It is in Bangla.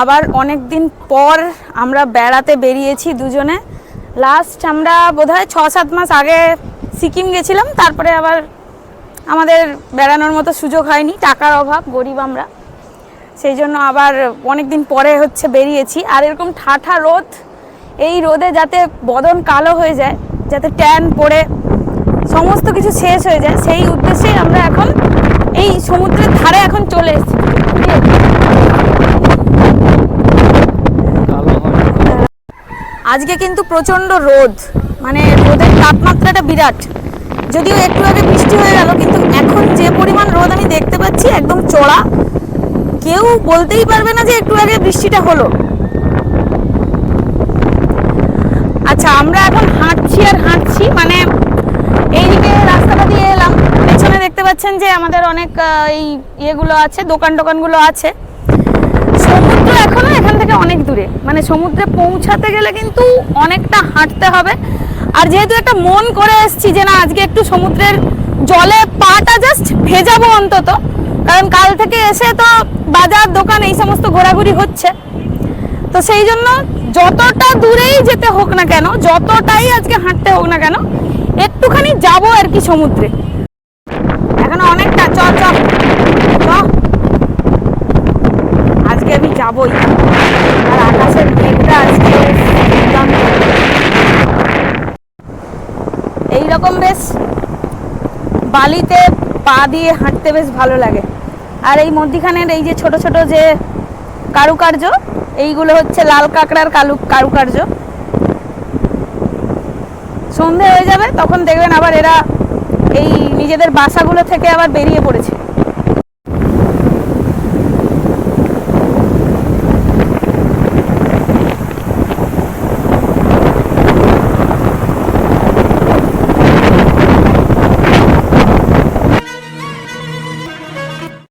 আবার অনেক দিন পর আমরা বেড়াতে বেরিয়েছি দুজনে। লাস্ট আমরা বোধহয় ছ সাত মাস আগে সিকিম গেছিলাম, তারপরে আবার আমাদের বেড়ানোর মতো সুযোগ হয়নি, টাকার অভাব, গরিব আমরা। সেই জন্য আবার অনেক দিন পরে হচ্ছে বেরিয়েছি। আর এরকম ঠাঠা রোদ, এই রোদে যাতে বদন কালো হয়ে যায়, যাতে ট্যান পড়ে, সমস্ত কিছু শেষ হয়ে যায়, সেই উদ্দেশ্যেই আমরা এখন এই সমুদ্রের ধারে এখন চলে এসেছি। আজকে কিন্তু প্রচণ্ড রোদ। মানে রোদের তাপমাত্রাটা বিরাট। যদিও একটু আগে বৃষ্টি হয়ে গেল, কিন্তু এখন যে পরিমাণ রোদ আমি দেখতে পাচ্ছি, একদম চড়া। কেউ বলতেই পারবে না যে একটু আগে বৃষ্টিটা হলো। আচ্ছা আমরা এখন হাঁটছি আর হাঁটছি মানে এইদিকে রাস্তাটা দিয়ে এলাম। পেছনে দেখতে পাচ্ছেন যে আমাদের অনেক এই ইয়েগুলো আছে দোকান টোকানগুলো আছে সমুদ্র এখনও এখান থেকে অনেক দূরে মানে সমুদ্রে পৌঁছাতে গেলে কিন্তু অনেকটা হাঁটতে হবে। আর যেহেতু একটা মন করে এসেছি যে না, আজকে একটু সমুদ্রের জলে পাটা জাস্ট ভেজাবো অন্তত, কারণ কাল থেকে এসে তো বাজার, দোকান এই সমস্ত ঘোরাঘুরি হচ্ছে। তো সেই জন্য যতটা দূরেই যেতে হোক না কেন, যতটাই আজকে হাঁটতে হোক না কেন, একটুখানি যাব আর কি সমুদ্রে। এখনও অনেকটা চ চ চ আজকে আমি যাবই। আজকে এইরকম বেশ বালিতে পা দিয়ে হাঁটতে বেশ ভালো লাগে। আর এই মধ্যিখানের এই যে ছোট ছোট যে কারুকার্য, এইগুলো হচ্ছে লাল কাঁকড়ার কালু কারুকার্য। সন্ধে হয়ে যাবে, তখন দেখবেন আবার এরা এই নিজেদের বাসাগুলো থেকে আবার বেরিয়ে পড়েছে।